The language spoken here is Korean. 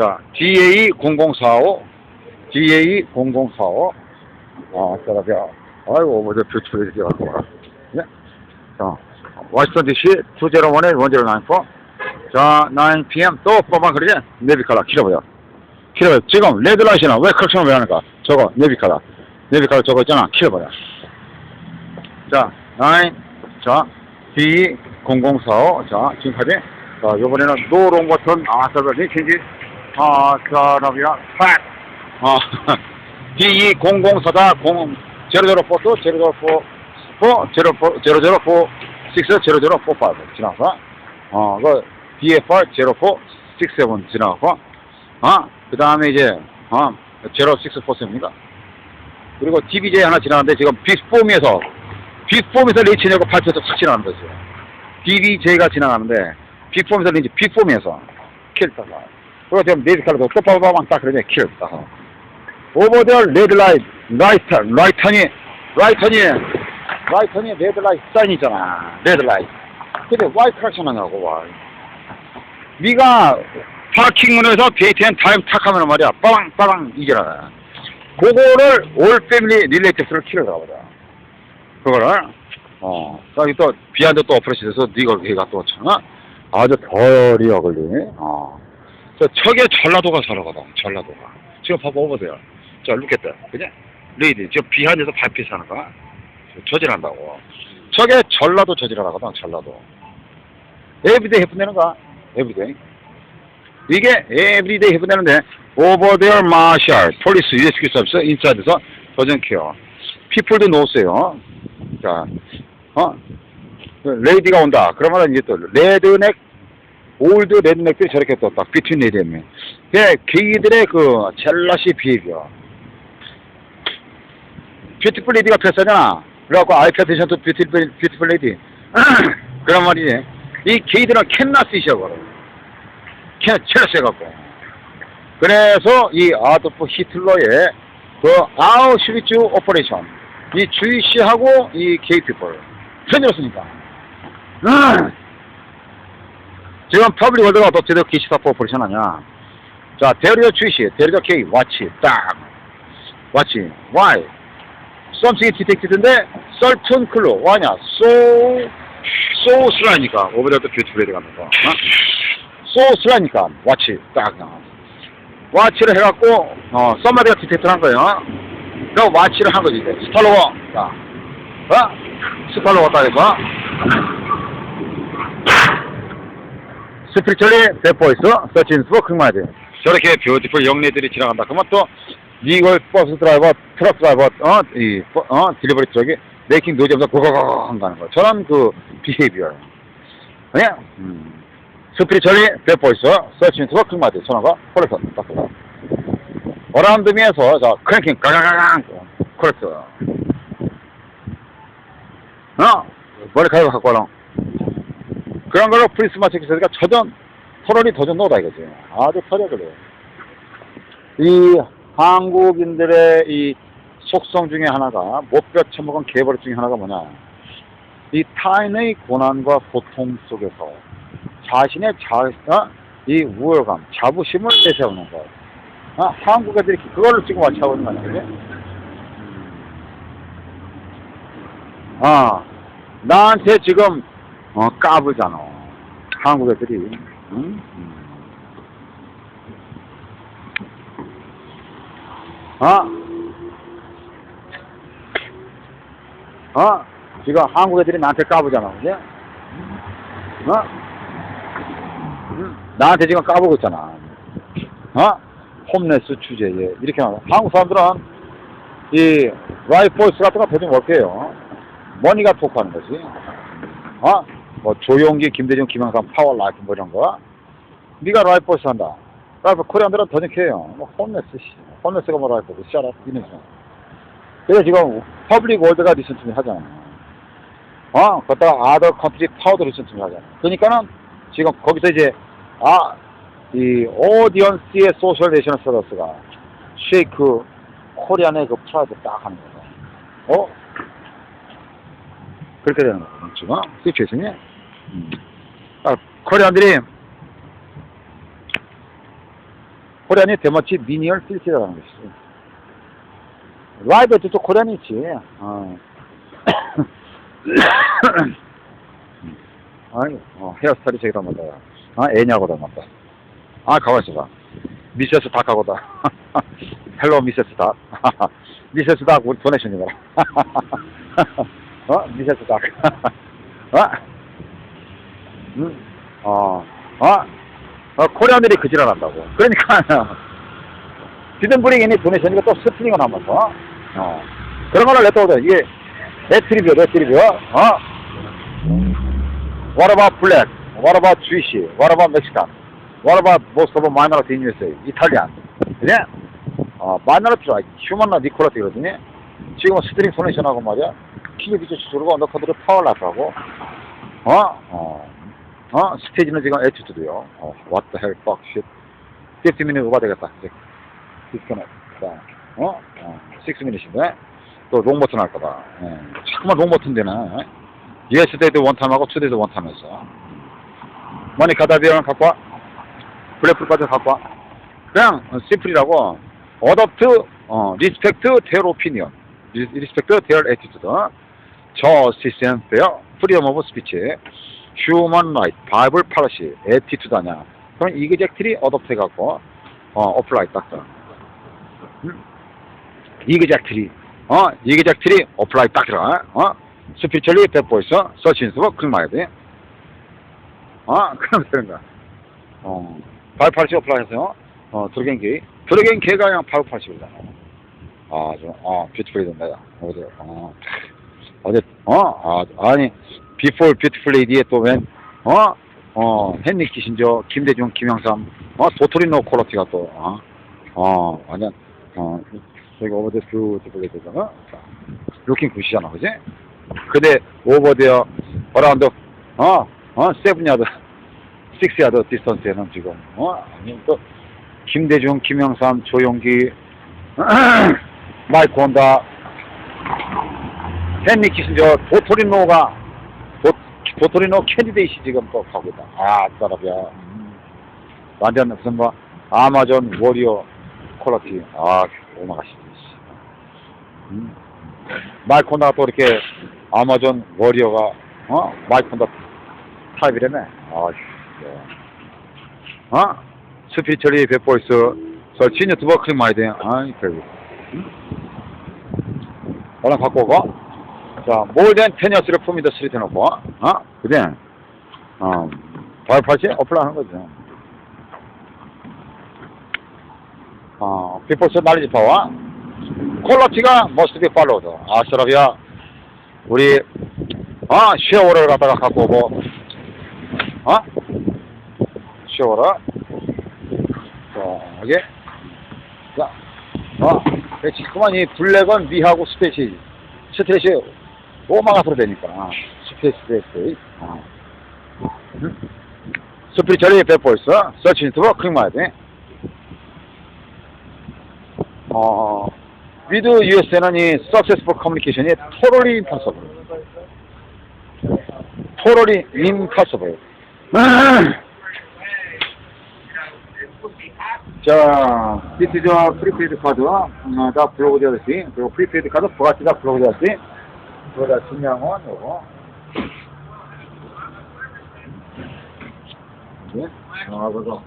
자, DA0045, DA0045. 아, 따라가. 아이고, 이렇게 갖고 와. 예? 자, 워싱턴 DC 201에 1094. 자, 9 p.m. 또 뽑아 그러지? 네비칼라 길어봐요. 길어봐요. 지금 레드라이트나 왜 클락션 왜 하는가? 저거 네비칼라. 네비칼라 저거 있잖아. 길어봐요. 자, 9, 자, D0045. 자, 지금까지. 자, 요번에는 노롱 버튼, 아, 서버리 체인지. 아, 자, 나비야, 팍! 아, D0044, 0, 004, 004, 004, 004, 6, 0045 지나서, 어, 그, DFR 0467 지나고, 어, 그 다음에 이제, 어, 0647입니다. 그리고 DBJ 하나 지나는데 지금 빅폼에서, 빅폼에서 리치냐고 발표해서 싹 지나가는 거죠. DBJ가 지나가는데, 빅폼에서 리치, 빅폼에서 킬다가. 오버더 레드라이트, 라이트, 라이터니, 라이터니, 라이터니 레드라이트 사인 있잖아. 레드라이트. 근데 와이 크락션 하냐고, 와. 네가 파킹문에서 게이트엔 타임 탁 하면 말이야. 빠방, 빠방, 이겨라. 그거를 올 패밀리 릴레이트스를 키려가 보자. 그거를, 어, 저기 또, 비하인드 또 어프로치 돼서 네가 걔가 또 잖아. 아주 덜이 어글리. 어. 저, 척에 전라도가 살아가다, 전라도가. 지금 봐봐, 오버돼요. 자, 룩했다. 그냐? 레이디, 저 비하인드에서 발피스 하는 거야. 저질한다고. 저게 전라도 저질하거든, 전라도. 에브리데이 해분되는 거야. 에브리데이. 이게 에브리데이 해분되는데, over there marshal, police, rescue service, 인사이드에서 버전 케어. 피플도 노스요. 자, 어? 그 레이디가 온다. 그러면 이제 또, 레드넥, 올드 레드넥들이 저렇게 또 딱 비트윈 레이디면. 그, 걔들의 그, 젤라시 비헤비어. 뷰티풀 레이디가 패스하잖아. 그래갖고 아이패드 션트 뷰티풀, 뷰티풀 레이디. 그런 말이지. 이 게이들은 캔나스이셔버려. 캔, 첼스 해갖고. 그래서 이 아도프 히틀러의 그 아우슈비츠 오퍼레이션. 이 주이씨하고 이 게이피플. 편이었으니까. 음. 지금 퍼블릭 월드가 어떻게 기시사포 오퍼레이션 하냐. 자, 대리어 주이씨, 대리어 케이, 와치, 딱. 와치, 와이. 썸씽이 디텍티드인데 썰튼 클로 뭐하냐 소 소스라니까 오버레드 뷰티풀 들어가면서 어? 소스라니까 와치 딱 와치를 해갖고 어 썸마디가 디텍트 한 거예요 그 와치를 한 거지 스팔로워 자 어? 스팔로워 딱 해서 스피리철리 데포이스 서치인스 크마디 저렇게 뷰티풀 영리들이 지나간다 그러면 또 리걸 버스 드라이버, 트럭 드라이버, 어, 이, 버- 어, 딜리버리 트럭이 메이킹 노점에서 고고고 한다는 거. 저런 그 비헤비어. 예? 음. 스피리철리 베포이스, 서치 인트로 크마디, 전화가 콜렉터, 딱 그거. 어라운드 미에서, 자, 크랭킹, 가가가강, 콜렉터. 어? 머리카락 갖고 와라. 그런 걸로 프리스 마체키스가 저전, 토론이 더전 노다 이거지. 아주 터져, 그래. 이 한국인들의 이 속성 중에 하나가 못벼 처먹은 개버릇 중에 하나가 뭐냐 이 타인의 고난과 고통 속에서 자신의 자, 어? 이 우월감, 자부심을 내세우는 거. 어? 한국 애들이 그걸로 지금 있는 거 아니야, 그지? 아, 나한테 지금 어, 까불잖아. 한국 애들이. 응? 음. 어? 어? 지금 한국 애들이 나한테 까부잖아, 그지? 어? 응? 나한테 지금 까부고 있잖아. 어? 홈레스 주제에. 이렇게 하고. 한국 사람들은 이 라이프보이스 같은 거 되게 뭘게요. 머니가 토크하는 거지. 어? 뭐 조용기, 김대중, 김영삼, 파워 라이프 뭐 이런 거. 네가 라이프스 한다. 라이프 코리안들은 더니케요. 뭐 홈레스 씨. 홈레스가 뭐 라이프스, 샤라, 이놈. 그래서 지금 퍼블릭 월드가 리선팀이 하잖아. 어? 거기다가 아더 컨트리 파워도 리선팀이 하잖아. 그러니까는 지금 거기서 이제 아, 이 오디언스의 소셜 내셔널 서더스가 쉐이크 코리안의 그 프라이드 딱 하는 거죠. 어? 그렇게 되는 거죠. 지금? 스위치 있으니? 음. 아, 코리안들이 코리안이 대마치 미니얼 필티라는 것이지. 라이브에도 또 코리안이 있지. 어. 아니, 어, 헤어스타일이 저기 닮았다. 아, 애냐고 닮았다. 아, 가만있어 봐. 미세스 닭하고다. 헬로 미세스 닭. 미세스 닭 우리 도네이션이다. 어? 미세스 닭. 어? 응? 어, 어? 어, 코리안들이 그 지랄 한다고. 그러니까, 비든브링이니 도네이션이가 또 스프링을 하면서, 어. 그런 거를 냈다고 돼. 이게, 레트리뷰, 레트리뷰, 어? What about black? What about Jewish? What about Mexican? What about most of minority in USA? 이탈리안. 그래? 어, 마이너리티라, 휴먼나 니콜라티 그러더니, 지금은 스트링 도네이션하고 말이야, 키가 비춰치 들고 언더커드를 파워라프하고, 어? 어? 어? 스테이지는 지금 에튜드도요. 어, what the hell, fuck, shit. 50 minute 오바 되겠다. 이제. 디스커넥. 어? 어, 6 minut인데, 또 롱버튼 할까봐. 예. 자꾸만 롱버튼. US 데이도 원타임하고 투데이도 원타임했어. 머니 가다비랑 갖고 와. 블랙풀 까지 갖고 와. 그냥 심플이라고 어덕트 어 리스펙트 데어 오피니언 리스펙트 데어 에티튜드 앤 페어 프리덤 오브 스피치 휴먼 라이트 바이블 파러시 에티튜드 아냐 그럼 이그젝트리 어덕트 해갖고 어 어플라이 딱 음? 이그젝트리 어 이그젝트리 어플라이 딱 들어가 어 스피처리 배포 있어 서치인스버 클마야 돼 어, 그럼 되는 거야. 어, 880 어플라이 했어요. 어, 드래곤 드래곤 K가 그냥 880이잖아. 아, 저, 어, 뷰티풀이 된다, 야. 어디, 어, 어디, 어, 아, 아니, 비폴 뷰티풀 레이디에 또 웬, 어, 어, 헨리 키신저, 김대중, 김영삼, 어, 도토리노 퀄러티가 또, 어, 어, 완전, 어, 저기 오버 더 뷰티풀 레이디잖아. 루킹 굿이잖아, 그지? 근데, 오버 더, 어라운드, 어, 어, 세븐 야드, 식스 야드 디스턴스에는 지금, 어, 아니, 또, 김대중, 김영삼, 조용기, 마이크 혼다, 헨리 키신저, 도토리노가, 도, 도토리노 캔디데이시 지금 또 가고 있다. 아, 따라비야. 음. 완전 무슨 뭐, 아마존 워리어 퀄러티. 아, 오마가시. 음. 마이크 혼다가 또 이렇게 아마존 워리어가, 어? 마이크 혼다 타입이라며. 아휴, 어? 스피처리 백보이스, 설치 유튜버 클릭 많이 돼. 아이, 결국. 얼른 갖고 오고. 자, 몰된 테니어스를 품이더 스리트 해놓고, 어? 그래. 어, 발파시 어플라 하는 거죠. 어, 비포스 날리지 파워. 퀄러티가 머스트 비 팔로우드. 아스라비아, 우리, 어, 쉐어를 갖다가 갖고 오고, 어? 쉐어를. 저기, 자, 어, 그렇지. 그만 이 블랙은 미하고 스페이시, 스트레시 오마가서로 되니까. 스페이시, 스페이시. 어. 응? 스피리처리 배포 있어. 서치 인트로 클릭 말야 돼. 어, 위드 US는 이 successful communication이 totally impossible. totally impossible. 자, this 저 프리페이드 카드 어, 다 블로그 되었지. 그리고 프리페이드 카드 부가티 다 블로그 되었지. 그거다 중요한 건 요거. 네. 아, 그거.